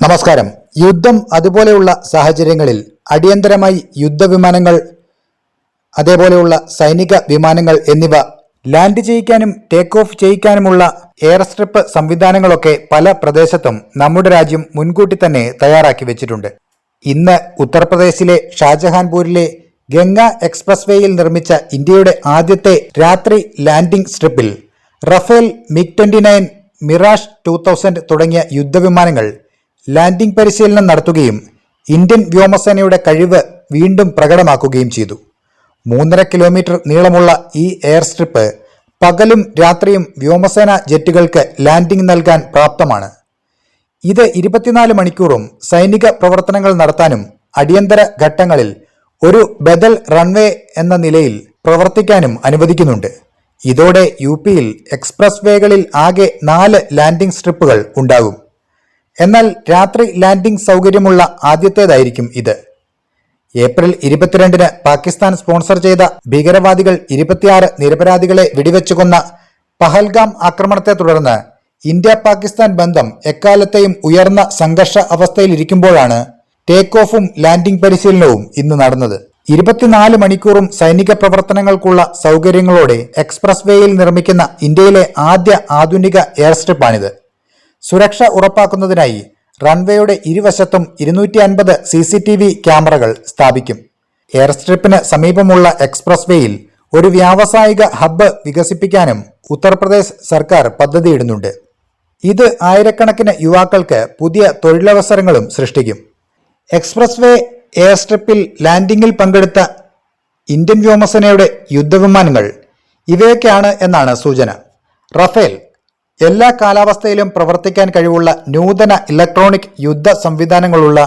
നമസ്കാരം. യുദ്ധം അതുപോലെയുള്ള സാഹചര്യങ്ങളിൽ അടിയന്തരമായി യുദ്ധവിമാനങ്ങൾ അതേപോലെയുള്ള സൈനിക വിമാനങ്ങൾ എന്നിവ ലാൻഡ് ചെയ്യിക്കാനും ടേക്ക് ഓഫ് ചെയ്യിക്കാനുമുള്ള എയർ സ്ട്രിപ്പ് സംവിധാനങ്ങളൊക്കെ പല പ്രദേശത്തും നമ്മുടെ രാജ്യം മുൻകൂട്ടി തന്നെ തയ്യാറാക്കി വെച്ചിട്ടുണ്ട്. ഇന്ന് ഉത്തർപ്രദേശിലെ ഷാജഹാൻപൂരിലെ ഗംഗ എക്സ്പ്രസ് വേയിൽ നിർമ്മിച്ച ഇന്ത്യയുടെ ആദ്യത്തെ രാത്രി landing സ്ട്രിപ്പിൽ Rafale MiG twenty nine Mirage two thousand തുടങ്ങിയ യുദ്ധവിമാനങ്ങൾ ലാൻഡിംഗ് പരിശീലനം നടത്തുകയും ഇന്ത്യൻ വ്യോമസേനയുടെ കഴിവ് വീണ്ടും പ്രകടമാക്കുകയും ചെയ്തു. മൂന്നര കിലോമീറ്റർ നീളമുള്ള ഈ എയർ സ്ട്രിപ്പ് പകലും രാത്രിയും വ്യോമസേന ജെറ്റുകൾക്ക് ലാൻഡിംഗ് നൽകാൻ പ്രാപ്തമാണ്. ഇത് ഇരുപത്തിനാല് മണിക്കൂറും സൈനിക പ്രവർത്തനങ്ങൾ നടത്താനും അടിയന്തര ഘട്ടങ്ങളിൽ ഒരു ബദൽ റൺവേ എന്ന നിലയിൽ പ്രവർത്തിക്കാനും അനുവദിക്കുന്നുണ്ട്. ഇതോടെ യു പിയിൽ എക്സ്പ്രസ് വേകളിൽ ആകെ നാല് ലാൻഡിംഗ് സ്ട്രിപ്പുകൾ ഉണ്ടാകും. എന്നാൽ രാത്രി ലാൻഡിംഗ് സൗകര്യമുള്ള ആദ്യത്തേതായിരിക്കും ഇത്. ഏപ്രിൽ ഇരുപത്തിരണ്ടിന് പാകിസ്ഥാൻ സ്പോൺസർ ചെയ്ത ഭീകരവാദികൾ ഇരുപത്തിയാറ് നിരപരാധികളെ വെടിവെച്ചു കൊന്ന പഹൽഗാം ആക്രമണത്തെ തുടർന്ന് ഇന്ത്യ പാകിസ്ഥാൻ ബന്ധം എക്കാലത്തെയും ഉയർന്ന സംഘർഷ അവസ്ഥയിലിരിക്കുമ്പോഴാണ് ടേക്ക് ഓഫും ലാൻഡിംഗ് പരിശീലനവും ഇന്ന് നടന്നത്. ഇരുപത്തിനാല് മണിക്കൂറും സൈനിക പ്രവർത്തനങ്ങൾക്കുള്ള സൗകര്യങ്ങളോടെ എക്സ്പ്രസ് വേയിൽ നിർമ്മിക്കുന്ന ഇന്ത്യയിലെ ആദ്യ ആധുനിക എയർ സ്ട്രിപ്പാണിത് സുരക്ഷ ഉറപ്പാക്കുന്നതിനായി റൺവേയുടെ ഇരുവശത്തും ഇരുന്നൂറ്റി അൻപത് സി സി ടി വി ക്യാമറകൾ സ്ഥാപിക്കും. എയർ സ്ട്രിപ്പിന് സമീപമുള്ള എക്സ്പ്രസ് വേയിൽ ഒരു വ്യാവസായിക ഹബ്ബ് വികസിപ്പിക്കാനും ഉത്തർപ്രദേശ് സർക്കാർ പദ്ധതിയിടുന്നുണ്ട്. ഇത് ആയിരക്കണക്കിന് യുവാക്കൾക്ക് പുതിയ തൊഴിലവസരങ്ങളും സൃഷ്ടിക്കും. എക്സ്പ്രസ് വേ എയർ സ്ട്രിപ്പിൽ ലാൻഡിംഗിൽ പങ്കെടുത്ത ഇന്ത്യൻ വ്യോമസേനയുടെ യുദ്ധവിമാനങ്ങൾ ഇവയൊക്കെയാണ് എന്നാണ് സൂചന. റഫേൽ എല്ലാ കാലാവസ്ഥയിലും പ്രവർത്തിക്കാൻ കഴിവുള്ള നൂതന ഇലക്ട്രോണിക് യുദ്ധ സംവിധാനങ്ങളുള്ള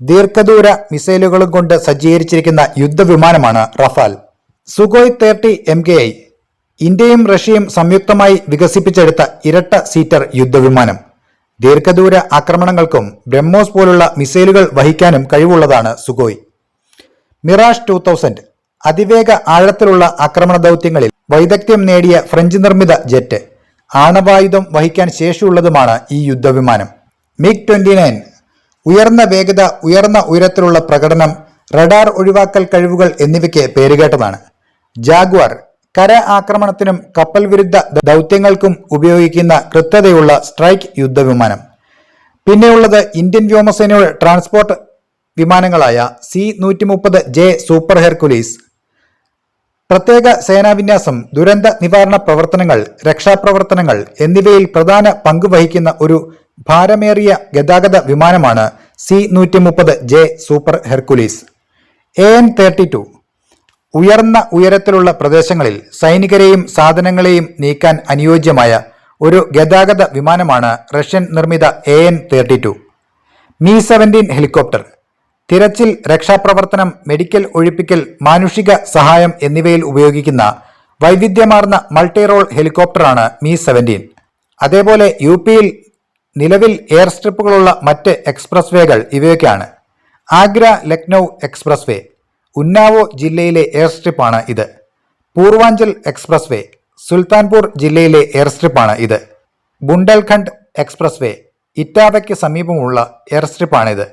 ദീർഘദൂര മിസൈലുകളും കൊണ്ട് സജ്ജീകരിച്ചിരിക്കുന്ന യുദ്ധവിമാനമാണ് Rafale. Sukhoi thirty M K I ഇന്ത്യയും റഷ്യയും സംയുക്തമായി വികസിപ്പിച്ചെടുത്ത ഇരട്ട സീറ്റർ യുദ്ധവിമാനം. ദീർഘദൂര ആക്രമണങ്ങൾക്കും ബ്രഹ്മോസ് പോലുള്ള മിസൈലുകൾ വഹിക്കാനും കഴിവുള്ളതാണ് സുഗോയ്. മിറാഷ് ടു തൗസൻഡ് അതിവേഗ ആഴത്തിലുള്ള ആക്രമണ ദൗത്യങ്ങളിൽ വൈദഗ്ധ്യം നേടിയ ഫ്രഞ്ച് നിർമ്മിത ജെറ്റ്. ആണവായുധം വഹിക്കാൻ ശേഷിയുള്ളതുമാണ് ഈ യുദ്ധവിമാനം. മിഗ് ട്വന്റി നയൻ ഉയർന്ന വേഗത ഉയർന്ന ഉയരത്തിലുള്ള പ്രകടനം റഡാർ ഒഴിവാക്കൽ കഴിവുകൾ എന്നിവയ്ക്ക് പേരുകേട്ടതാണ്. ജാഗ്വാർ കര ആക്രമണത്തിനും കപ്പൽ വിരുദ്ധ ദൗത്യങ്ങൾക്കും ഉപയോഗിക്കുന്ന കൃത്യതയുള്ള സ്ട്രൈക്ക് യുദ്ധവിമാനം. പിന്നെയുള്ളത് ഇന്ത്യൻ വ്യോമസേനയുടെ ട്രാൻസ്പോർട്ട് വിമാനങ്ങളായ സി നൂറ്റി മുപ്പത് ജെ സൂപ്പർ ഹെർക്കുലീസ് പ്രത്യേക സേനാവിന്യാസം ദുരന്ത നിവാരണ പ്രവർത്തനങ്ങൾ രക്ഷാപ്രവർത്തനങ്ങൾ എന്നിവയിൽ പ്രധാന പങ്കുവഹിക്കുന്ന ഒരു ഭാരമേറിയ ഗതാഗത വിമാനമാണ് സി നൂറ്റി മുപ്പത് J super Hercules. A N thirty two ഉയർന്ന ഉയരത്തിലുള്ള പ്രദേശങ്ങളിൽ സൈനികരെയും സാധനങ്ങളെയും നീക്കാൻ അനുയോജ്യമായ ഒരു ഗതാഗത വിമാനമാണ് റഷ്യൻ നിർമ്മിത A N thirty two Mi seventeen helicopter തിരച്ചിൽ രക്ഷാപ്രവർത്തനം മെഡിക്കൽ ഒഴിപ്പിക്കൽ മാനുഷിക സഹായം എന്നിവയിൽ ഉപയോഗിക്കുന്ന വൈവിധ്യമാർന്ന മൾട്ടിറോൾ ഹെലികോപ്റ്ററാണ് മി സെവന്റീൻ അതേപോലെ യു പിയിൽ നിലവിൽ എയർ സ്ട്രിപ്പുകളുള്ള മറ്റ് എക്സ്പ്രസ് വേകൾ ഇവയൊക്കെയാണ്. ആഗ്ര ലക്നൗ എക്സ്പ്രസ് വേ ഉന്നാവോ ജില്ലയിലെ എയർ സ്ട്രിപ്പാണ് ഇത്. പൂർവാഞ്ചൽ എക്സ്പ്രസ് വേ സുൽത്താൻപൂർ ജില്ലയിലെ എയർ സ്ട്രിപ്പാണ് ഇത്. ബുണ്ടൽഖണ്ഡ് എക്സ്പ്രസ് വേ ഇറ്റാവയ്ക്ക് സമീപമുള്ള എയർ സ്ട്രിപ്പാണിത്.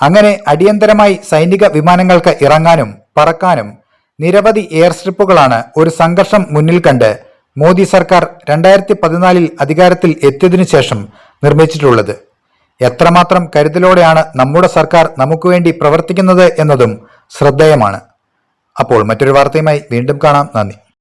അങ്ങനെ അടിയന്തരമായി സൈനിക വിമാനങ്ങൾക്ക് ഇറങ്ങാനും പറക്കാനും നിരവധി എയർ സ്ട്രിപ്പുകളാണ് ഒരു സംഘർഷം മുന്നിൽ കണ്ട് മോദി സർക്കാർ രണ്ടായിരത്തി പതിനാലിൽ അധികാരത്തിൽ എത്തിയതിനു ശേഷം നിർമ്മിച്ചിട്ടുള്ളത്. എത്രമാത്രം കരുതലോടെയാണ് നമ്മുടെ സർക്കാർ നമുക്ക് വേണ്ടി പ്രവർത്തിക്കുന്നത് എന്നതും ശ്രദ്ധേയമാണ്. അപ്പോൾ മറ്റൊരു വാർത്തയുമായി വീണ്ടും കാണാം. നന്ദി.